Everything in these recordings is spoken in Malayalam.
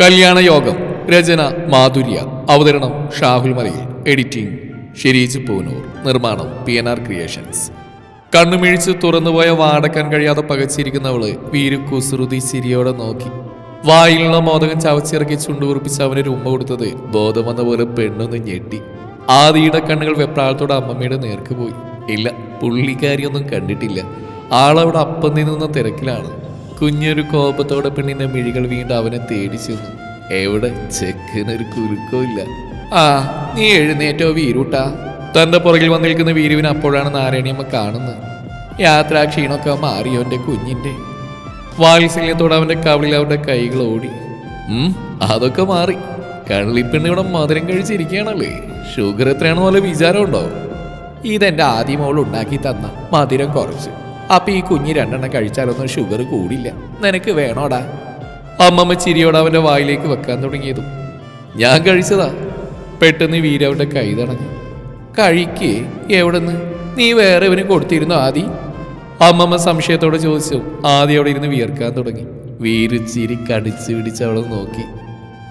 കല്യാണ യോഗം രചന മാധുര്യ അവതരണം ഷാഹുൽ മലയിൽ എഡിറ്റിംഗ് ഷിരീജ് പൂനൂർ നിർമ്മാണം പി എൻ ആർ ക്രിയേഷൻസ്. കണ്ണുമിഴിച്ച് തുറന്നുപോയ വാടക്കാൻ കഴിയാതെ പകച്ചിരിക്കുന്നവൾ വീരു കുസൃതി ചിരിയോടെ നോക്കി. വായിലുള്ള മോദകം ചവച്ചിറക്കി ചുണ്ടുകുറിപ്പിച്ച് അവന് ഉമ്മ കൊടുത്തത് ബോധം വന്ന പോലെ പെണ്ണൊന്ന് ഞെട്ടി. ആദിയുടെ കണ്ണുകൾ വെപ്രാളത്തോടെ അമ്മമ്മയുടെ നേർക്ക് പോയി. ഇല്ല പുള്ളിക്കാരിയൊന്നും കണ്ടിട്ടില്ല. ആളവിടെ അപ്പം നിന്നുന്ന തിരക്കിലാണ്. കുഞ്ഞൊരു കോപത്തോടെ പെണ്ണിന്റെ മിഴികൾ വീണ്ടും അവനെ തേടി ചെന്നു. എവിടെ? ചെക്കനൊരു കുരുക്കോ ഇല്ല. ആ നീ എഴുന്നേറ്റോ വീരൂട്ടാ. തന്റെ പുറകിൽ വന്ന് നിൽക്കുന്ന വീരുവിനെ അപ്പോഴാണ് നാരായണിയമ്മ കാണുന്നത്. യാത്രാ ക്ഷീണമൊക്കെ മാറിയോ എന്റെ കുഞ്ഞിന്റെ? വാത്സല്യത്തോടെ അവന്റെ കവിളിൽ അവരുടെ കൈകൾ ഓടി. അതൊക്കെ മാറി. കള്ളിപ്പെണ്ണ് ഇവിടെ മധുരം കഴിച്ചിരിക്കുകയാണല്ലേ? ഷുഗർ എത്രയാണെന്ന് പോലെ വിചാരമുണ്ടോ? ഇതെന്റെ ആദ്യം അവൾ ഉണ്ടാക്കി തന്ന മധുരം കുറച്ച്. അപ്പൊ ഈ കുഞ്ഞ് രണ്ടെണ്ണം കഴിച്ചാലൊന്നും ഷുഗർ കൂടില്ല. നിനക്ക് വേണോടാ? അമ്മമ്മ ചിരിയോടെ അവന്റെ വായിലേക്ക് വെക്കാൻ തുടങ്ങിയതും. ഞാൻ കഴിച്ചതാ. പെട്ടെന്ന് വീര കൈ തടഞ്ഞു. കഴിക്കേ. എവിടെന്ന്? നീ വേറെ ഇവന് കൊടുത്തിരുന്നു ആദി? അമ്മമ്മ സംശയത്തോടെ ചോദിച്ചു. ആദി അവിടെ ഇരുന്ന് വിയർക്കാൻ തുടങ്ങി. വീര് ചിരി കടിച്ചു പിടിച്ച് അവളെ നോക്കി.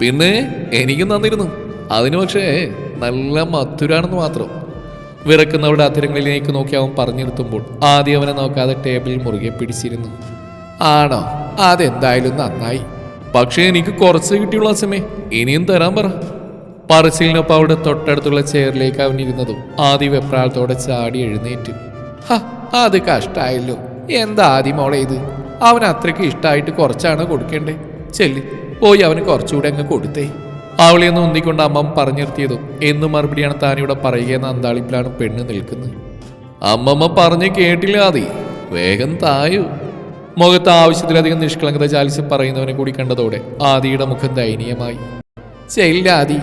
പിന്നെ എനിക്കും തന്നിരുന്നു. അതിന് പക്ഷേ നല്ല മധുരാണെന്ന് മാത്രം. വിറക്കുന്നവരുടെ അധരങ്ങളിലേക്ക് നോക്കി അവൻ പറഞ്ഞിരുത്തുമ്പോൾ ആദ്യം അവനെ നോക്കാതെ ടേബിളിൽ മുറുകെ പിടിച്ചിരുന്നു. ആണോ? അതെന്തായാലും നന്നായി. പക്ഷേ എനിക്ക് കുറച്ച് കിട്ടിയുള്ള സമയം. ഇനിയും തരാൻ പറ. പറച്ചിലിനൊപ്പം അവിടെ തൊട്ടടുത്തുള്ള ചെയറിലേക്ക് അവൻ ഇരുന്നതും ആദ്യ വെപ്രാളത്തോടെ ചാടി എഴുന്നേറ്റ്. ഹാ അത് കഷ്ടായല്ലോ. എന്താ ആദ്യം മോളെ ഇത്? അവൻ അത്രയ്ക്ക് ഇഷ്ടമായിട്ട് കുറച്ചാണ് കൊടുക്കേണ്ടേ? ചെല്ലി പോയി അവന് കുറച്ചുകൂടെ അങ്ങ് കൊടുത്തേ. അവളെ ഒന്ന് ഉന്തിക്കൊണ്ട് അമ്മ പറഞ്ഞു എന്ന് മറുപടിയാണ് താനിവിടെ പറയുകയെന്ന അന്താളിപ്പിലാണ് പെണ്ണ് നിൽക്കുന്നത്. അമ്മമ്മ പറഞ്ഞ് കേട്ടില്ലാതെ വേഗം തായു. മുഖത്ത് ആവശ്യത്തിലധികം നിഷ്കളങ്കത ചാലിച്ച് പറയുന്നവനെ കൂടി കണ്ടതോടെ ആദിയുടെ മുഖം ദയനീയമായി. ചെല്ല ആദി.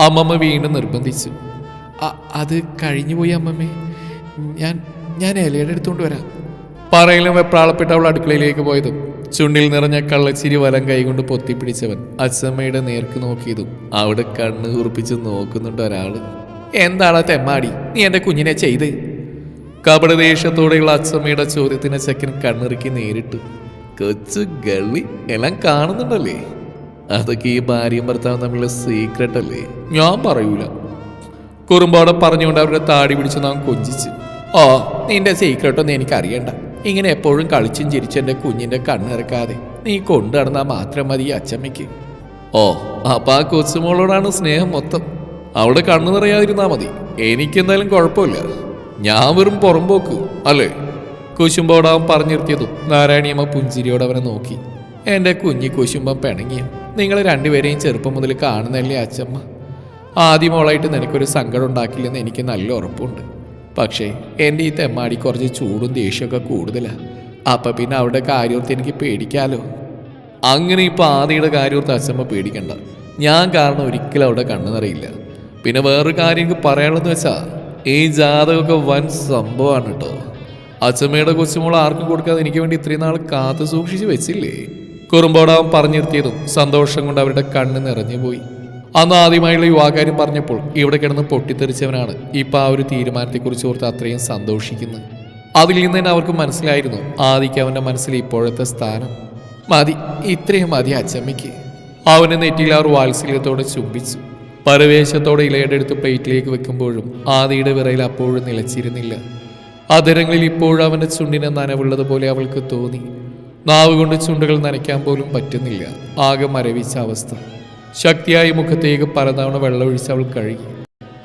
അമ്മമ്മ വീണ്ടും നിർബന്ധിച്ചു. "അ- അത് കഴിഞ്ഞുപോയി അമ്മമ്മേ. ഞാൻ ഞാൻ ഇലയുടെ എടുത്തുകൊണ്ട് വരാം. പറയലും വെപ്രാളപ്പെട്ട അവൾ അടുക്കളയിലേക്ക് പോയതും ചുണ്ടിൽ നിറഞ്ഞ കള്ളച്ചിരി വലം കൈകൊണ്ട് പൊത്തിപ്പിടിച്ചവൻ അച്ഛമ്മയുടെ നേർക്ക് നോക്കിയതും അവിടെ കണ്ണ് കുറിപ്പിച്ച് നോക്കുന്നുണ്ട് ഒരാൾ. എന്താടാ തെമ്മാടി? നീ എന്റെ കുഞ്ഞിനെ ചെയ്ത്? കപടദേശത്തോടെയുള്ള അച്ഛമ്മയുടെ ചോദ്യത്തിന് ചെക്കൻ കണ്ണിറുക്കി നേരിട്ടു. കൊച്ചു ഗള്ളി എല്ലാം കാണുന്നുണ്ടല്ലേ? അതൊക്കെ ഈ ഭാര്യയും ഭർത്താവും തമ്മിലുള്ള സീക്രട്ട് അല്ലേ? ഞാൻ പറയൂല. കുറുമ്പോടെ പറഞ്ഞുകൊണ്ട് അവരുടെ താടി പിടിച്ച് നാം കൊഞ്ചിച്ച്. ഓ നിന്റെ സീക്രട്ടൊന്നും എനിക്ക് അറിയണ്ട ഇങ്ങനെ എപ്പോഴും കളിച്ചും ചിരിച്ചും എന്റെ കുഞ്ഞിന്റെ കണ്ണിറക്കാതെ. നീ കൊണ്ടു നടന്നാൽ മാത്രം മതി അച്ചമ്മയ്ക്ക്. ഓ അപ്പൊ ആ കൊച്ചുമോളോടാണ് സ്നേഹം മൊത്തം. അവിടെ കണ്ണു നിറയാതിരുന്നാ മതി. എനിക്കെന്തായാലും കുഴപ്പമില്ല. ഞാൻ വെറും പുറമ്പോക്ക് അല്ലേ? കുശുമ്പോടാവൻ പറഞ്ഞു നിർത്തിയതും നാരായണിയമ്മ പുഞ്ചിരിയോട് അവനെ നോക്കി. എന്റെ കുഞ്ഞി കുശുമ്പം പിണങ്ങിയ നിങ്ങൾ രണ്ടുപേരെയും ചെറുപ്പം മുതൽ കാണുന്നല്ലേ അച്ചമ്മ? ആദ്യമോളായിട്ട് നിനക്കൊരു സങ്കടം ഉണ്ടാക്കില്ലെന്ന് എനിക്ക് നല്ല ഉറപ്പുണ്ട്. പക്ഷേ എന്റെ ഈ തെമ്മാടി കുറച്ച് ചൂടും ദേഷ്യമൊക്കെ കൂടുതലാണ് അപ്പം പിന്നെ അവരുടെ കാര്യോർത്ത് എനിക്ക് പേടിക്കാലോ. അങ്ങനെ ഇപ്പോൾ ആദിയുടെ കാര്യോർത്ത് അച്ഛമ്മ പേടിക്കണ്ട. ഞാൻ കാരണം ഒരിക്കലും അവിടെ കണ്ണു നിറയില്ല പിന്നെ വേറൊരു കാര്യം എനിക്ക് പറയാനുള്ളതെന്ന് വെച്ചാൽ ഈ ജാതകമൊക്കെ വൻ സംഭവമാണ് കേട്ടോ. അച്ഛമ്മയുടെ കൊച്ചുമോൾ ആർക്കും കൊടുക്കാതെ എനിക്ക് വേണ്ടി ഇത്രയും നാൾ കാത്തു സൂക്ഷിച്ച് വെച്ചില്ലേ? കുറുമ്പോടാവൻ പറഞ്ഞു നിർത്തിയതും സന്തോഷം കൊണ്ട് അവരുടെ കണ്ണ് നിറഞ്ഞു പോയി. അന്ന് ആദ്യമായുള്ള യുവാകാര്യം പറഞ്ഞപ്പോൾ ഇവിടെ കിടന്ന് പൊട്ടിത്തെറിച്ചവനാണ്. ഇപ്പൊ ആ ഒരു തീരുമാനത്തെക്കുറിച്ച് ഓർത്ത് അത്രയും സന്തോഷിക്കുന്നത്. അതിൽ നിന്ന് തന്നെ അവർക്ക് മനസ്സിലായിരുന്നു ആദിക്ക് അവന്റെ മനസ്സിൽ ഇപ്പോഴത്തെ സ്ഥാനം. മതി ഇത്രയും മതി അച്ചമ്മയ്ക്ക്. അവനെ നെറ്റിയിൽ അവർ വാത്സല്യത്തോടെ ചുംബിച്ചു. പരവേശത്തോടെ ഇലയുടെ അടുത്ത് പ്ലേറ്റിലേക്ക് വെക്കുമ്പോഴും ആദിയുടെ വിറയിൽ അപ്പോഴും നിലച്ചിരുന്നില്ല. അതരങ്ങളിൽ ഇപ്പോഴും അവന്റെ ചുണ്ടിനെ നനവുള്ളതുപോലെ അവൾക്ക് തോന്നി. നാവുകൊണ്ട് ചുണ്ടുകൾ നനയ്ക്കാൻ പോലും പറ്റുന്നില്ല. ആകെ മരവിച്ച അവസ്ഥ. ശക്തിയായി മുഖത്തേക്ക് പലതവണ വെള്ളമൊഴിച്ച് അവൾ കഴുകി.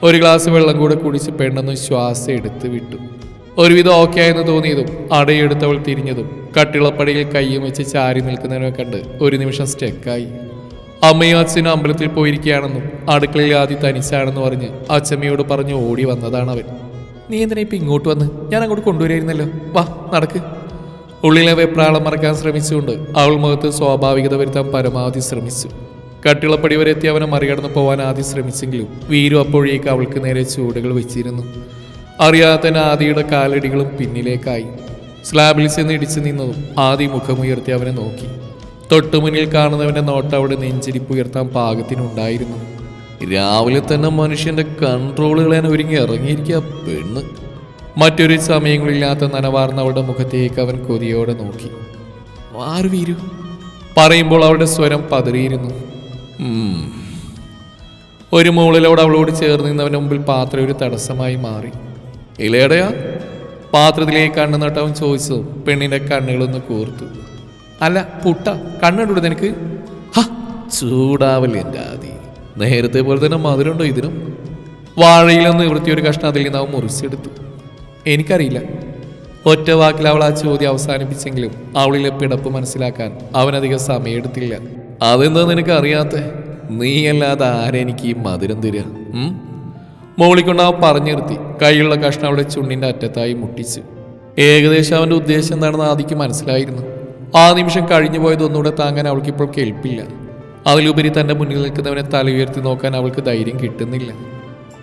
ഒരു ഗ്ലാസ് വെള്ളം കൂടെ കുടിച്ച് പെണ്ണെന്ന് ശ്വാസം എടുത്ത് വിട്ടു. ഒരുവിധം ഓക്കെ ആയെന്ന് തോന്നിയതും അടയെടുത്തവൾ തിരിഞ്ഞതും കട്ടിളപ്പടിയിൽ കയ്യും വെച്ച് ചാരി നിൽക്കുന്നതിനെ കണ്ട് ഒരു നിമിഷം സ്റ്റെക്കായി അമ്മയും അച്ഛനും അമ്പലത്തിൽ പോയിരിക്കുകയാണെന്നും അടുക്കളയിൽ ആദ്യം തനിച്ചാണെന്ന് പറഞ്ഞ് അച്ഛമ്മയോട് പറഞ്ഞ് ഓടി വന്നതാണ് അവൻ. നീ എന്തിനാ ഇപ്പം ഇങ്ങോട്ട് വന്ന്? ഞാൻ അങ്ങോട്ട് കൊണ്ടുവരായിരുന്നല്ലോ. വാ നടക്ക്. ഉള്ളിലെ വെപ്രാളം മറക്കാൻ ശ്രമിച്ചുകൊണ്ട് അവൾ മുഖത്ത് സ്വാഭാവികത വരുത്താൻ പരമാവധി ശ്രമിച്ചു. കട്ടിളപ്പടി വരെ എത്തി അവനെ മറികടന്ന് പോവാൻ ആദ്യം ശ്രമിച്ചെങ്കിലും വീരു അപ്പോഴേക്ക് അവൾക്ക് നേരെ ചൂടുകൾ വെച്ചിരുന്നു. അറിയാതെ ആദിയുടെ കാലടികളും പിന്നിലേക്കായി. സ്ലാബിൽ ചെന്ന് ഇടിച്ചു നിന്നതും ആദി മുഖമുയർത്തി അവനെ നോക്കി. തൊട്ടുമുന്നിൽ കാണുന്നവന്റെ നോട്ട് അവിടെ നെഞ്ചിരിപ്പ് ഉയർത്താൻ പാകത്തിനുണ്ടായിരുന്നു. രാവിലെ തന്നെ മനുഷ്യന്റെ കൺട്രോളുകളെ ഒരുങ്ങി ഇറങ്ങിയിരിക്കുക പെണ്ണ്. മറ്റൊരു സമയങ്ങളില്ലാത്ത നനവാർന്ന അവളുടെ മുഖത്തേക്ക് അവൻ കൊതിയോടെ നോക്കി. ആറ് വീരു. പറയുമ്പോൾ അവളുടെ സ്വരം പതറിയിരുന്നു. ഒരു മുകളിലൂടെ അവളോട് ചേർന്ന് നിന്നവന്റെ മുമ്പിൽ പാത്രം ഒരു തടസ്സമായി മാറി. ഇലയടയാ പാത്രത്തിലേക്ക് കണ്ണു നട്ടവൻ ചോദിച്ചു. പെണ്ണിന്റെ കണ്ണുകളൊന്ന് കൂർത്തു. അല്ല പുട്ട കണ്ണുണ്ടോ നിനക്ക്? ചൂടാവല്ലേ എന്റെ ആദി. നേരത്തെ പോലെ തന്നെ മധുരമുണ്ടോ ഇതിനും? വാഴയിലൊന്ന് നിവൃത്തി ഒരു കഷ്ണം അതിൽ നിന്ന് അവൻ മുറിച്ചെടുത്തു. എനിക്കറിയില്ല. ഒറ്റ വാക്കിൽ അവൾ ആ ചോദ്യം അവസാനിപ്പിച്ചെങ്കിലും അവളിലെ പിടപ്പ് മനസ്സിലാക്കാൻ അവനധികം സമയമെടുത്തില്ല. അതെന്താ നിനക്ക് അറിയാത്ത നീയല്ലാതെ ആരെനിക്ക് ഈ മധുരം തരിക? മോളിക്കൊണ്ട് അവൻ പറഞ്ഞു നിർത്തി. കൈയുള്ള കഷ്ണം അവിടെ ചുണ്ടിന്റെ അറ്റത്തായി മുട്ടിച്ച്. ഏകദേശം അവന്റെ ഉദ്ദേശം എന്താണെന്ന് ആദിക്ക് മനസ്സിലായിരുന്നു. ആ നിമിഷം കഴിഞ്ഞു പോയത് ഒന്നുകൂടെ താങ്ങാൻ അവൾക്ക് ഇപ്പോൾ കേൾപ്പില്ല അതിലുപരി തന്റെ മുന്നിൽ നിൽക്കുന്നവനെ തല ഉയർത്തി നോക്കാൻ അവൾക്ക് ധൈര്യം കിട്ടുന്നില്ല.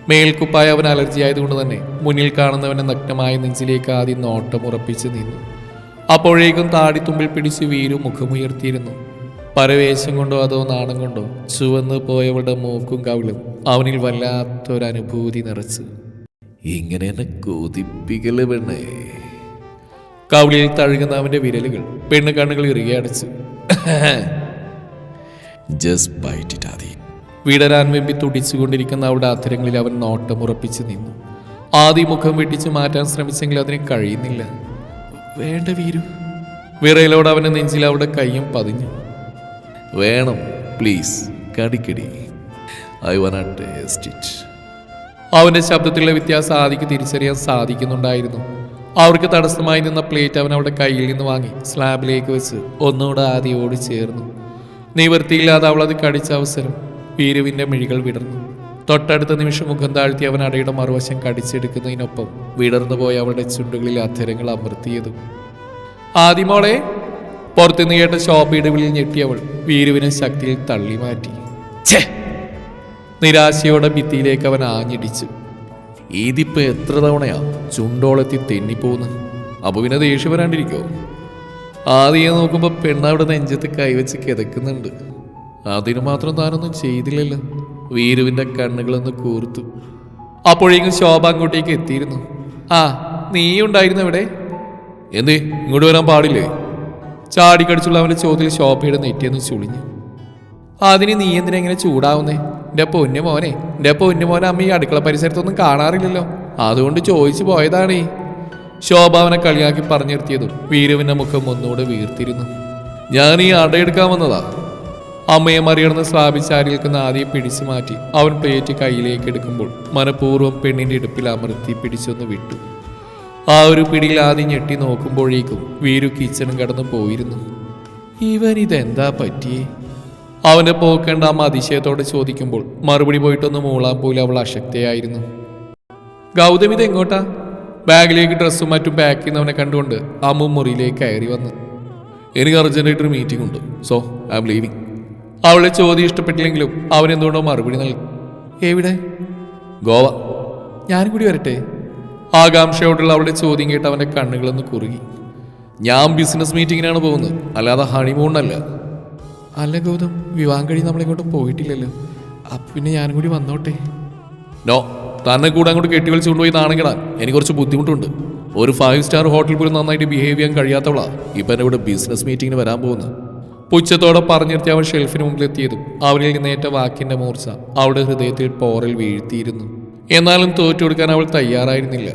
മേൽക്കുപ്പായ അവൻ അലർജി ആയതുകൊണ്ട് തന്നെ മുന്നിൽ കാണുന്നവനെ നഗ്നമായ നെഞ്ചിലേക്ക് ആദ്യം നോട്ടം ഉറപ്പിച്ച് നിന്നു. അപ്പോഴേക്കും താടിത്തുമ്പിൽ പിടിച്ച് വീരു മുഖമുയർത്തിയിരുന്നു. പരവേശം കൊണ്ടോ അതോ നാണം കൊണ്ടോ ചുവന്ന് പോയവളുടെ മൂക്കും കവിളും അവനിൽ വല്ലാത്തൊരനുഭൂതി നിറച്ച്. ഇങ്ങനെ എന്നെ കൊതിപ്പിക്കൽ പെണ്ണേ. കവിളിൽ തഴുകുന്ന അവന്റെ വിരലുകൾ പെണ്ണ് കണ്ണുകൾ ഇറുകെ അടച്ചു. ജസ്റ്റ് ബൈറ്റ് ഇറ്റ് ആദി വിടരാൻ വെമ്പി തുടിച്ചുകൊണ്ടിരിക്കുന്ന അവളുടെ അധരങ്ങളിൽ അവൻ നോട്ടം ഉറപ്പിച്ചു നിന്നു. ആദി മുഖം വെട്ടിച്ച് മാറ്റാൻ ശ്രമിച്ചെങ്കിൽ അതിന് കഴിയുന്നില്ല. വേണ്ട വീരു. വിറയിലോട് അവന്റെ നെഞ്ചിൽ അവളുടെ കൈയും പതിഞ്ഞു. വേണം പ്ലീസ് കടിക്കടി. ഐ വൺ ടേസ്റ്റ് അവന്റെ ശബ്ദത്തിലുള്ള വ്യത്യാസം ആദിക്ക് തിരിച്ചറിയാൻ സാധിക്കുന്നുണ്ടായിരുന്നു. അവർക്ക് തടസ്സമായി നിന്ന പ്ലേറ്റ് അവൻ അവളുടെ കയ്യിൽ നിന്ന് വാങ്ങി സ്ലാബിലേക്ക് വെച്ച് ഒന്നുകൂടെ ആദിയോട് ചേർന്നു. നിവൃത്തിയില്ലാതെ അവൾ അത് കടിച്ച അവസരം വീരുവിന്റെ മിഴികൾ വിടർന്നു. തൊട്ടടുത്ത നിമിഷം മുഖം താഴ്ത്തി അവൻ അടയുടെ മറുവശം കടിച്ചെടുക്കുന്നതിനൊപ്പം വിടർന്നു പോയ അവളുടെ ചുണ്ടുകളിൽ അധരങ്ങൾ അമർത്തിയതും. ആദിമോളെ പുറത്തുനിന്ന് കേട്ട ഷോപ്പ് വിളിയിൽ ഞെട്ടിയവൾ വീരുവിനെ ശക്തിയിൽ തള്ളി മാറ്റി. ഛേ! നിരാശയോടെ ഭിത്തിയിലേക്ക് അവൻ ആഞ്ഞിടിച്ചു. ഇതിപ്പോ എത്ര തവണയാ ചുണ്ടോളെത്തി തെന്നിപ്പോന്ന്? അപ്പൊ ദേഷ്യം വരാണ്ടിരിക്കോ? ആദ്യം നോക്കുമ്പോ പെണ്ണവിടെ നെഞ്ചത്ത് കൈവച്ച് കിതക്കുന്നുണ്ട് അതിനു മാത്രം താനൊന്നും ചെയ്തില്ലല്ലോ. വീരുവിന്റെ കണ്ണുകളൊന്ന് കൂർത്തു. അപ്പോഴേക്കും ശോഭ അങ്ങോട്ടേക്ക് എത്തിയിരുന്നു. ആ നീ ഉണ്ടായിരുന്നു എന്തേ? ഇങ്ങോട്ട് വരാൻ പാടില്ലേ? ചാടിക്കടിച്ചുള്ള അവന്റെ ചോദ്യത്തിൽ ശോഭയുടെ നെറ്റിയെന്ന് ചുളിഞ്ഞു. അതിന് നീ എന്തിനാ ഇങ്ങനെ ചൂടാവുന്നേ? എന്റെ പൊന്നു മോനെ എന്റെ പൊന്നു മോനെ അമ്മ ഈ അടുക്കള പരിസരത്തൊന്നും കാണാറില്ലല്ലോ. അതുകൊണ്ട് ചോദിച്ചു പോയതാണേ. ശോഭ അവനെ കളിയാക്കി പറഞ്ഞു നിർത്തിയതും വീരുവിന്റെ മുഖം ഒന്നുകൂടെ വീർത്തിരുന്നു. ഞാൻ ഈ അടയെടുക്കാൻ വന്നതാ. അമ്മയെ മറികടന്ന് സ്ഥാപിച്ചാരി നിൽക്കുന്ന ആദ്യം പിടിച്ചു മാറ്റി അവൻ പ്ലേറ്റ് കയ്യിലേക്ക് എടുക്കുമ്പോൾ മനഃപൂർവം പെണ്ണിന്റെ ഇടുപ്പിൽ അമർത്തി പിടിച്ചൊന്ന് വിട്ടു. ആ ഒരു പിടിയിൽ ആദ്യം ഞെട്ടി നോക്കുമ്പോഴേക്കും വീരു കിച്ചണും കടന്നു പോയിരുന്നു. ഇവൻ ഇതെന്താ പറ്റിയേ? അവന്റെ പോക്കേണ്ട അമ്മ അതിശയത്തോടെ ചോദിക്കുമ്പോൾ മറുപടി പോയിട്ടൊന്ന് മൂളാൻ പോലും അവൾ അശക്തയായിരുന്നു. ഗൗതം ഇത് എങ്ങോട്ടാ? ബാഗിലേക്ക് ഡ്രസ്സും മറ്റും പാക്ക് ചെയ്യുന്നവനെ കണ്ടുകൊണ്ട് അമ്മ മുറിയിലേക്ക് കയറി വന്നു. എനിക്ക് അർജന്റായിട്ടൊരു മീറ്റിംഗ് ഉണ്ട്. സോ ഐ എം ലീവിങ് അവളെ ചോദ്യം ഇഷ്ടപ്പെട്ടില്ലെങ്കിലും അവനെന്തുകൊണ്ടോ മറുപടി നൽകി. എവിടെ? ഗോവ. ഞാനും കൂടി വരട്ടെ. ആകാംക്ഷയോടുള്ള അവളുടെ ചോദ്യം കേട്ട് അവന്റെ കണ്ണുകളൊന്ന് കുറുകി. ഞാൻ ബിസിനസ് മീറ്റിങ്ങിനാണ് പോകുന്നത്. അല്ലാതെ ഹണിമൂണല്ല അല്ല ഗൗതം വിവാഹം കഴിഞ്ഞ് നമ്മളിങ്ങോട്ട് പോയിട്ടില്ലല്ലോ. അപ്പം പിന്നെ ഞാനും കൂടി വന്നോട്ടെ. നോ തന്നെ കൂടെ അങ്ങോട്ട് കെട്ടി വലിച്ചു കൊണ്ടുപോയി നാണെങ്കിടാൻ എനിക്ക് കുറച്ച് ബുദ്ധിമുട്ടുണ്ട്. ഒരു ഫൈവ് സ്റ്റാർ ഹോട്ടൽ പോലും നന്നായിട്ട് ബിഹേവ് ചെയ്യാൻ കഴിയാത്തവളാ ഇപ്പം ഇവിടെ ബിസിനസ് മീറ്റിങ്ങിന് വരാൻ പോകുന്നു പുച്ഛത്തോടെ പറഞ്ഞു നിർത്തി അവൻ ഷെൽഫിന് മുമ്പിലെത്തിയതും അവനിൽ നിന്നേറ്റ വാക്കിന്റെ മൂർച്ച അവളുടെ ഹൃദയത്തിൽ പോറൽ വീഴ്ത്തിയിരുന്നു. എന്നാലും തോറ്റു കൊടുക്കാൻ അവൾ തയ്യാറായിരുന്നില്ല.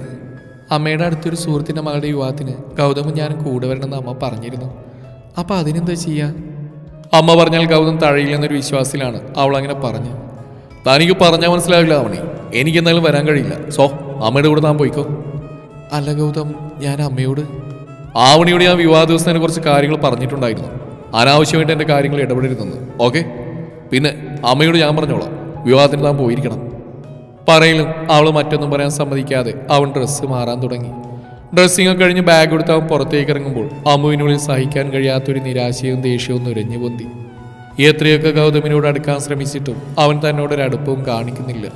അമ്മയുടെ അടുത്തൊരു സുഹൃത്തിന്റെ മകളുടെ യുവാത്തിന് ഗൗതമും ഞാനും കൂടെ വരണമെന്ന് അമ്മ പറഞ്ഞിരുന്നു. അപ്പോൾ അതിനെന്താ ചെയ്യാ? അമ്മ പറഞ്ഞാൽ ഗൗതം തഴയില്ലെന്നൊരു വിശ്വാസത്തിലാണ് അവൾ അങ്ങനെ പറഞ്ഞു. തനിക്ക് പറഞ്ഞാൽ മനസ്സിലാവില്ല അവണി എനിക്ക് എന്തായാലും വരാൻ കഴിയില്ല. സോ അമ്മയുടെ കൂടെ താൻ പോയിക്കോ? അല്ല ഗൗതം ഞാൻ അമ്മയോട്. ആവണിയോട് ഞാൻ വിവാഹ ദിവസത്തിനെ കുറച്ച് കാര്യങ്ങൾ പറഞ്ഞിട്ടുണ്ടായിരുന്നു. അനാവശ്യമായിട്ട് എന്റെ കാര്യങ്ങൾ ഇടപെടരുതെന്ന്. ഓക്കെ? പിന്നെ അമ്മയോട് ഞാൻ പറഞ്ഞോളാം. വിവാഹത്തിന് താൻ പോയിരിക്കണം. പറയലും അവൾ മറ്റൊന്നും പറയാൻ സമ്മതിക്കാതെ അവൻ ഡ്രസ്സ് മാറാൻ തുടങ്ങി. ഡ്രസ്സിങ് കഴിഞ്ഞ് ബാഗ് എടുത്ത് അവൻ പുറത്തേക്ക് ഇറങ്ങുമ്പോൾ അമ്മുവിനുള്ളിൽ സഹിക്കാൻ കഴിയാത്തൊരു നിരാശയും ദേഷ്യവും നുരഞ്ഞു പൊന്തി. എത്രയൊക്കെ ഗൗതമിനോട് അടുക്കാൻ ശ്രമിച്ചിട്ടും അവൻ തന്നോടൊരു അടുപ്പവും കാണിക്കുന്നില്ല.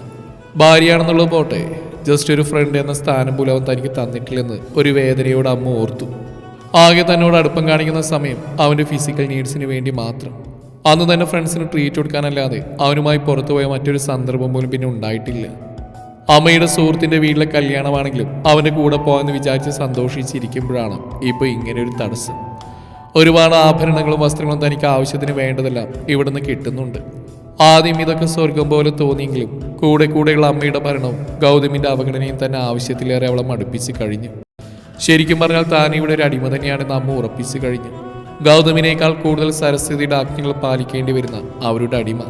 ഭാര്യയാണെന്നുള്ളത് പോട്ടെ ജസ്റ്റ് ഒരു ഫ്രണ്ട് എന്ന സ്ഥാനം പോലും അവൻ തനിക്ക് തന്നിട്ടില്ലെന്ന് ഒരു വേദനയോട് അമ്മ ഓർത്തു. ആകെ തന്നോട് അടുപ്പം കാണിക്കുന്ന സമയം അവന്റെ ഫിസിക്കൽ നീഡ്സിന് വേണ്ടി മാത്രം. അന്ന് തന്നെ ഫ്രണ്ട്സിന് ട്രീറ്റ് കൊടുക്കാനല്ലാതെ അവനുമായി പുറത്തുപോയ മറ്റൊരു സന്ദർഭം പോലും പിന്നെ ഉണ്ടായിട്ടില്ല. അമ്മയുടെ സുഹൃത്തിന്റെ വീട്ടിലെ കല്യാണമാണെങ്കിലും അവന്റെ കൂടെ പോകാമെന്ന് വിചാരിച്ച് സന്തോഷിച്ചിരിക്കുമ്പോഴാണ് ഇപ്പൊ ഇങ്ങനെ ഒരു തടസ്സം. ഒരുപാട് ആഭരണങ്ങളും വസ്ത്രങ്ങളും തനിക്ക് ആവശ്യത്തിന് വേണ്ടതെല്ലാം ഇവിടുന്ന് കിട്ടുന്നുണ്ട്. ആദ്യം ഇതൊക്കെ സ്വർഗം പോലെ തോന്നിയെങ്കിലും കൂടെ കൂടെയുള്ള അമ്മയുടെ മരണവും ഗൗതമിന്റെ അവഗണനയും തന്നെ ആവശ്യത്തിലേറെ അവളെ മടുപ്പിച്ച് കഴിഞ്ഞു. ശരിക്കും പറഞ്ഞാൽ താൻ ഇവിടെ ഒരു അടിമ തന്നെയാണെന്ന് അമ്മ ഉറപ്പിച്ച് കഴിഞ്ഞു. ഗൗതമിനേക്കാൾ കൂടുതൽ സരസ്വതിയുടെ ആജ്ഞകൾ പാലിക്കേണ്ടി വരുന്ന അവരുടെ അടിമ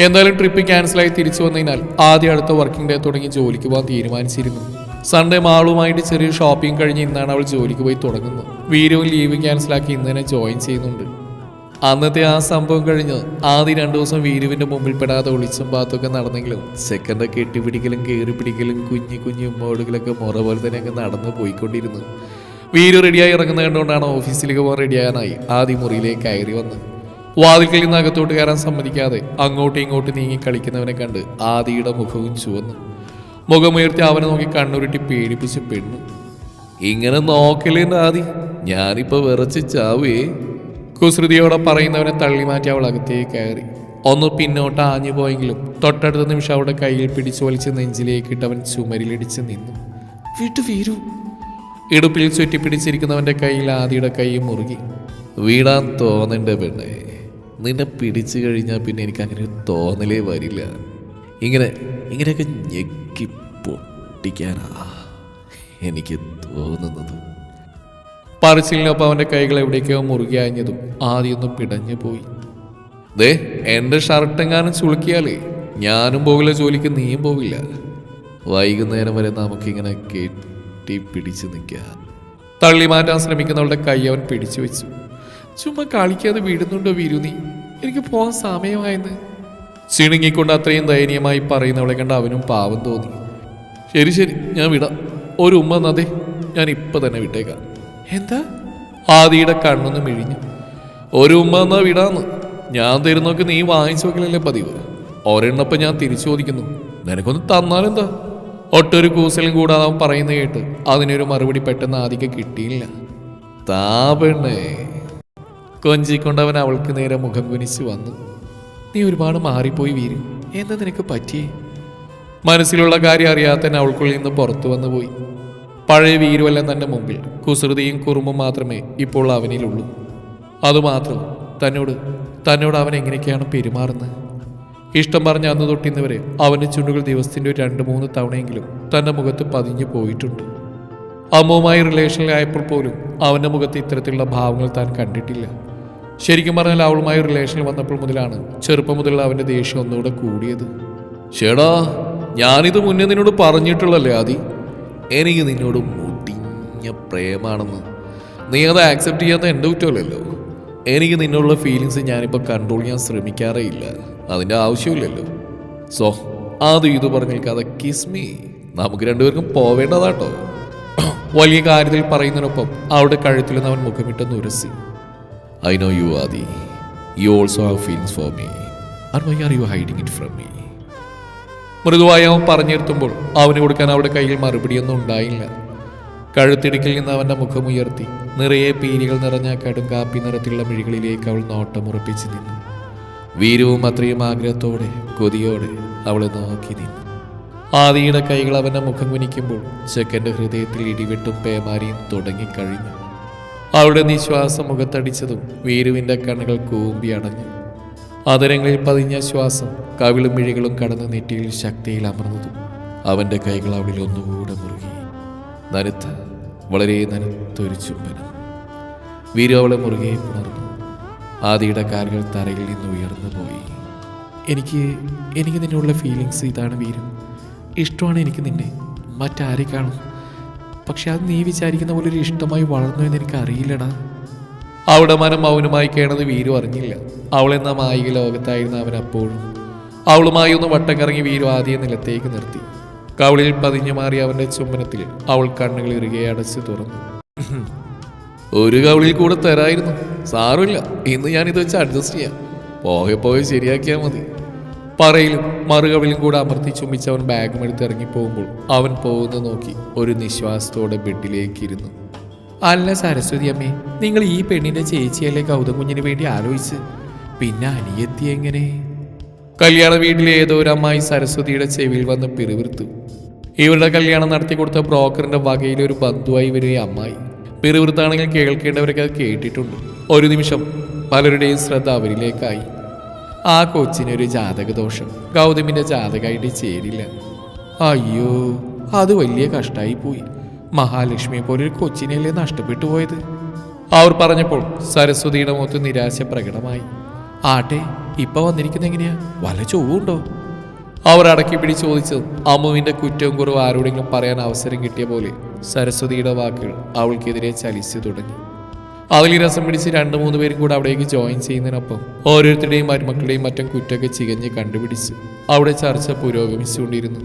എന്തായാലും ട്രിപ്പ് ക്യാൻസലായി തിരിച്ചു വന്നതിനാൽ ആദ്യ അടുത്ത വർക്കിംഗ് ഡേ തുടങ്ങി ജോലിക്ക് പോകാൻ തീരുമാനിച്ചിരുന്നു. സൺഡേ മാളുമായിട്ട് ചെറിയ ഷോപ്പിംഗ് കഴിഞ്ഞ് ഇന്നാണ് അവൾ ജോലിക്ക് പോയി തുടങ്ങുന്നത്. വീരവും ലീവ് ക്യാൻസലാക്കി ഇന്ന് തന്നെ ജോയിൻ ചെയ്യുന്നുണ്ട്. അന്നത്തെ ആ സംഭവം കഴിഞ്ഞ് ആദ്യ രണ്ടു ദിവസം വീരുവിന്റെ മുമ്പിൽ പെടാതെ ഒളിച്ചും പാത്തൊക്കെ നടന്നെങ്കിലും സെക്കൻഡ് കെട്ടിപ്പിടിക്കലും കയറി പിടിക്കലും കുഞ്ഞു കുഞ്ഞു മോടുകളൊക്കെ മുറ പോലെ തന്നെയൊക്കെ നടന്നു പോയിക്കൊണ്ടിരുന്നു. വീരു റെഡിയായി ഇറങ്ങുന്ന കണ്ടുകൊണ്ടാണ് ഓഫീസിലേക്ക് പോകാൻ റെഡിയാകാനായി ആദ്യ മുറിയിലേക്ക് കയറി വന്ന് വാതിൽക്കൽ നിന്ന് അകത്തോട്ട് കയറാൻ സമ്മതിക്കാതെ അങ്ങോട്ടും ഇങ്ങോട്ടും നീങ്ങി കളിക്കുന്നവനെ കണ്ട് ആദിയുടെ മുഖവും ചുവന്നു. മുഖമുയർത്തി അവനെ നോക്കി കണ്ണുരുട്ടി പേടിപ്പിച്ച് പെണ്ണു. ഇങ്ങനെ നോക്കലേണ്ട ആദി ഞാനിപ്പോ വിറച്ച് ചാവേ. കുസൃതിയോടെ പറയുന്നവനെ തള്ളി മാറ്റി അവൾ അകത്തേക്ക് കയറി. ഒന്ന് പിന്നോട്ട് ആഞ്ഞു പോയെങ്കിലും തൊട്ടടുത്ത നിമിഷം അവളുടെ കയ്യിൽ പിടിച്ചു വലിച്ച് നെഞ്ചിലേക്കിട്ട് അവൻ ചുമരിലിടിച്ച് നിന്നു. വിട്ടു വീരു ഇടുപ്പിൽ ചുറ്റിപ്പിടിച്ചിരിക്കുന്നവന്റെ കയ്യിൽ ആദിയുടെ കൈ മുറുകി. വീടാൻ തോന്നണ്ട പെണ്ണെ നിന്നെ പിടിച്ചു കഴിഞ്ഞാൽ പിന്നെ എനിക്ക് അങ്ങനെ ഒരു തോന്നലേ വരില്ല. ഇങ്ങനെ ഇങ്ങനെയൊക്കെ ഞെക്കി പൊട്ടിക്കാനാ എനിക്ക് തോന്നുന്നത്. പറച്ചിലിനൊപ്പം അവന്റെ കൈകൾ എവിടേക്കോ മുറുകി അയഞ്ഞതും ആദ്യമൊന്നും പിടഞ്ഞു പോയി. ദേ എന്റെ ഷർട്ടെങ്ങാനും ചുളുക്കിയാലേ ഞാനും പോകില്ല ജോലിക്ക് നീയും പോകില്ല. വൈകുന്നേരം വരെ നമുക്കിങ്ങനെ കെട്ടി പിടിച്ചു നിൽക്കുക. തള്ളി മാറ്റാൻ ശ്രമിക്കുന്നവളുടെ കൈ അവൻ പിടിച്ചു വെച്ചു. ചുമ്മാ കളിക്കാതെ വിടുന്നുണ്ടോ വിരുന്നി എനിക്ക് പോകാൻ സമയമായെന്ന്. ചിണുങ്ങിക്കൊണ്ട് അത്രയും ദയനീയമായി പറയുന്നവളെ കണ്ട് അവനും പാവം തോന്നി. ശരി ശരി ഞാൻ വിടാം. ഒരു ഉമ്മ നദി ഞാൻ ഇപ്പൊ തന്നെ വിട്ടേക്കാം. എന്താ? ആദിയുടെ കണ്ണൊന്ന് മിഴിഞ്ഞു. ഒരു ഉമ്മ എന്നാ വിടാന്ന്. ഞാൻ തരുന്നൊക്കെ നീ വാങ്ങിച്ചു നോക്കലല്ലേ പതിവ്. ഒരെണ്ണപ്പം ഞാൻ തിരിച്ചു ചോദിക്കുന്നു. നിനക്കൊന്ന് തന്നാലെന്താ? ഒട്ടൊരു കൂസലും കൂടാതെ അവൻ പറയുന്ന കേട്ട് അതിനൊരു മറുപടി പെട്ടെന്ന് ആദിക്ക് കിട്ടിയില്ല. താ പെണ്ണേ. കൊഞ്ചിക്കൊണ്ട് അവൻ അവൾക്ക് നേരെ മുഖം കുനിച്ച് വന്നു. നീ ഒരുപാട് മാറിപ്പോയി വീര് എന്താ നിനക്ക് പറ്റിയേ? മനസ്സിലുള്ള കാര്യം അറിയാതെ തന്നെ അവൾക്കുള്ളിൽ നിന്ന് പുറത്തു വന്നു പോയി. പഴയ വീരുവെല്ലാം തന്റെ മുമ്പിൽ കുസൃതിയും കുറുമ്പും മാത്രമേ ഇപ്പോൾ അവനിലുള്ളൂ. അതുമാത്രം തന്നോട് തന്നോട് അവൻ എങ്ങനെയൊക്കെയാണ് പെരുമാറുന്നത്? ഇഷ്ടം പറഞ്ഞ അന്ന് തൊട്ടിന്ന് വരെ അവന്റെ ചുണ്ടുകൾ ദിവസത്തിന്റെ ഒരു രണ്ട് മൂന്ന് തവണയെങ്കിലും തന്റെ മുഖത്ത് പതിഞ്ഞു പോയിട്ടുണ്ട്. അമ്മുവുമായി റിലേഷനിലായപ്പോൾ പോലും അവന്റെ മുഖത്ത് ഇത്തരത്തിലുള്ള ഭാവങ്ങൾ താൻ കണ്ടിട്ടില്ല. ശരിക്കും പറഞ്ഞാൽ അവളുമായി റിലേഷനിൽ വന്നപ്പോൾ മുതലാണ് ചെറുപ്പം മുതലുള്ള അവന്റെ ദേഷ്യം ഒന്നുകൂടെ കൂടിയത്. ചേടാ ഞാനിത് മുന്നേ നിന്നോട് പറഞ്ഞിട്ടുള്ളല്ലേ ആദി? എനിക്ക് നിന്നോട് മുടിഞ്ഞ പ്രേമാണെന്ന്. നീ അത് ആക്സെപ്റ്റ് ചെയ്യാത്ത എന്റെ കുറ്റമല്ലല്ലോ. എനിക്ക് നിന്നോടുള്ള ഫീലിങ്സ് ഞാനിപ്പോൾ കൺട്രോൾ ചെയ്യാൻ ശ്രമിക്കാറേ ഇല്ല. അതിന്റെ ആവശ്യമില്ലല്ലോ. സോ അത് ഇത് പറഞ്ഞു നിൽക്കാതെ കിസ്മി നമുക്ക് രണ്ടുപേർക്കും പോവേണ്ടതാട്ടോ. വലിയ കാര്യത്തിൽ പറയുന്നതിനൊപ്പം അവിടെ കഴുത്തിൽ അവൻ മുഖമിട്ടെന്ന് ഉരസി I know you Aadi you also have feelings for me or why are you hiding it from me മൃദുവായി അവൻ പറഞ്ഞിരുത്തുമ്പോൾ അവന് കൊടുക്കാൻ അവിടെ കയ്യിൽ മറുപടിയൊന്നും ഉണ്ടായില്ല. കഴുത്തിടുക്കിൽ നിന്ന് അവന്റെ മുഖമുയർത്തി നിറയെ പീരികൾ നിറഞ്ഞ കടും കാപ്പി നിറത്തിലുള്ള മിഴികളിലേക്ക് അവൾ നോട്ടമുറപ്പിച്ച് നിന്നു. വീരവും അത്രയും ആഗ്രഹത്തോടെ കൊതിയോടെ അവളെ നോക്കി നിന്നു. ആദിയുടെ കൈകൾ അവന്റെ മുഖം കുനിക്കുമ്പോൾ ചെക്കന്റെ ഹൃദയത്തിൽ ഇടിവെട്ടും പേമാരിയും തുടങ്ങിക്കഴിഞ്ഞു. അവളുടെ നിശ്വാസം മുഖത്തടിച്ചതും വീരുവിന്റെ കണ്ണുകൾ കൂമ്പി അടഞ്ഞു അതരങ്ങളിൽ പതിഞ്ഞ ശ്വാസം കവിളും മിഴികളും കടന്ന് നെറ്റിയിൽ ശക്തിയിൽ അമർന്നതും അവന്റെ കൈകൾ അവളിൽ ഒന്നുകൂടെ മുറുകി. നനുത്ത വളരെ നനുത്തൊരു ചുംബനം. വീരു അവളെ മുറുകെ പുണർന്നു ആദിയുടെ കാലുകൾ തറയിൽ നിന്ന് ഉയർന്നു പോയി. എനിക്ക് എനിക്ക് നിന്നുള്ള ഫീലിങ്സ് ഇതാണ് വീരു. ഇഷ്ടമാണ് എനിക്ക് നിന്നെ. മറ്റാരെ കാണും. പക്ഷെ അത് നീ വിചാരിക്കുന്ന പോലെ ഒരു ഇഷ്ടമായി വളർന്നു എന്ന് എനിക്ക് അറിയില്ലടാ. അവിടെ മനം മൗനമായി കേണത് വീരു അറിഞ്ഞില്ല. അവളെന്ന മായിക ലോകത്തായിരുന്ന അവൻ അപ്പോഴും. അവളുമായി ഒന്ന് വട്ടം കറങ്ങി വീരു ആദ്യം നിലത്തേക്ക് നിർത്തി. കവളിൽ പതിഞ്ഞു മാറി അവന്റെ ചുംബനത്തിൽ അവൾ കണ്ണുകൾ ഇറുകെ അടച്ച് തുറന്നു. ഒരു കവളിൽ കൂടെ തരായിരുന്നു. സാറില്ല ഇന്ന് ഞാൻ ഇത് വെച്ച് അഡ്ജസ്റ്റ് ചെയ്യാം. പോകെ പോയി ശരിയാക്കിയാൽ മതി. പറയിലും മറുകവിലും കൂടെ അമർത്തി ചുംബിച്ച് അവൻ ബാഗും എടുത്ത് ഇറങ്ങിപ്പോകുമ്പോൾ അവൻ പോകുന്നത് നോക്കി ഒരു നിശ്വാസത്തോടെ ബെഡിലേക്ക് ഇരുന്നു. അല്ല സരസ്വതി അമ്മേ നിങ്ങൾ ഈ പെണ്ണിന്റെ ചേച്ചിയല്ലേ ഗൗതം കുഞ്ഞിന് വേണ്ടി ആലോചിച്ച് പിന്നെ അനിയത്തി എങ്ങനെ? കല്യാണ വീട്ടിലെ ഏതോ ഒരു അമ്മായി സരസ്വതിയുടെ ചെവിയിൽ വന്ന് പിറുവിർത്തു ഇവരുടെ കല്യാണം നടത്തി കൊടുത്ത ബ്രോക്കറിന്റെ വകയിലെ ഒരു ബന്ധുവായി വരിക അമ്മായി. പിറുവിർത്താണെങ്കിൽ കേൾക്കേണ്ടവരൊക്കെ അത് കേട്ടിട്ടുണ്ട്. ഒരു നിമിഷം പലരുടെയും ശ്രദ്ധ അവരിലേക്കായി. ആ കൊച്ചിനൊരു ജാതകദോഷം. ഗൗതമിന്റെ ജാതകമായിട്ട് ചേരില്ല. അയ്യോ അത് വലിയ കഷ്ടമായി പോയി മഹാലക്ഷ്മിയെ പോലെ ഒരു കൊച്ചിനെയല്ലേ നഷ്ടപ്പെട്ടു പോയത്? അവർ പറഞ്ഞപ്പോൾ സരസ്വതിയുടെ മുഖത്ത് നിരാശ പ്രകടമായി. ആട്ടെ ഇപ്പൊ വന്നിരിക്കുന്ന എങ്ങനെയാ? വല്ല ചൊവ്വുണ്ടോ? അവർ അടക്കി പിടി ചോദിച്ചത് അമ്മുവിന്റെ കുറ്റവും കുറവ് ആരോടെങ്കിലും പറയാൻ അവസരം കിട്ടിയ പോലെ. സരസ്വതിയുടെ വാക്കുകൾ അവൾക്കെതിരെ ചലിച്ചു തുടങ്ങി. അതിൽ രസം പിടിച്ച് രണ്ട് മൂന്ന് പേരും കൂടെ അവിടേക്ക് ജോയിൻ ചെയ്യുന്നതിനൊപ്പം ഓരോരുത്തരുടെയും മരുമക്കളുടെയും മറ്റും കുറ്റമൊക്കെ ചികഞ്ഞ് കണ്ടുപിടിച്ച് അവിടെ ചർച്ച പുരോഗമിച്ചുകൊണ്ടിരുന്നു.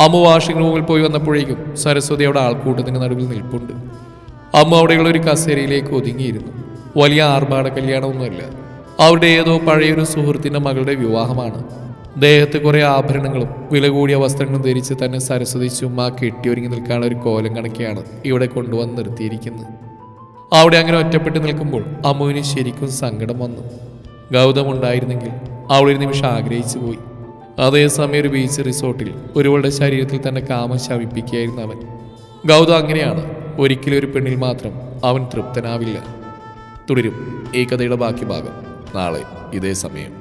അമ്മ വാഷിംഗ് റൂമിൽ പോയി വന്നപ്പോഴേക്കും സരസ്വതി അവിടെ ആൾക്കൂട്ടത്തിന് നടുവിൽ നിൽപ്പുണ്ട്. അമ്മ അവിടെയുള്ള ഒരു കസേരയിലേക്ക് ഒതുങ്ങിയിരുന്നു. വലിയ ആർഭാട കല്യാണമൊന്നുമല്ല അവരുടെ ഏതോ പഴയൊരു സുഹൃത്തിന്റെ മകളുടെ വിവാഹമാണ്. ദേഹത്ത് കുറേ ആഭരണങ്ങളും വില കൂടിയ വസ്ത്രങ്ങളും ധരിച്ച് തന്നെ സരസ്വതി കെട്ടി ഒരുങ്ങി നിൽക്കാനുള്ള ഒരു കോലം കണക്കെയാണ് ഇവിടെ കൊണ്ടുവന്ന് നിർത്തിയിരിക്കുന്നത്. അവിടെ അങ്ങനെ ഒറ്റപ്പെട്ട് നിൽക്കുമ്പോൾ അമ്മുവിന് ശരിക്കും സങ്കടം വന്നു. ഗൗതം ഉണ്ടായിരുന്നെങ്കിൽ അവളൊരു നിമിഷം ആഗ്രഹിച്ചു പോയി. അതേസമയം ഒരു ബീച്ച് റിസോർട്ടിൽ ഒരുവളുടെ ശരീരത്തിൽ തന്നെ കാമം ശമിപ്പിക്കുകയായിരുന്നു അവൻ. ഗൗതം അങ്ങനെയാണ്. ഒരിക്കലും ഒരു പെണ്ണിൽ മാത്രം അവൻ തൃപ്തനാവില്ല. തുടരും ഈ കഥയുടെ ബാക്കി ഭാഗം. നാളെ ഇതേ സമയം.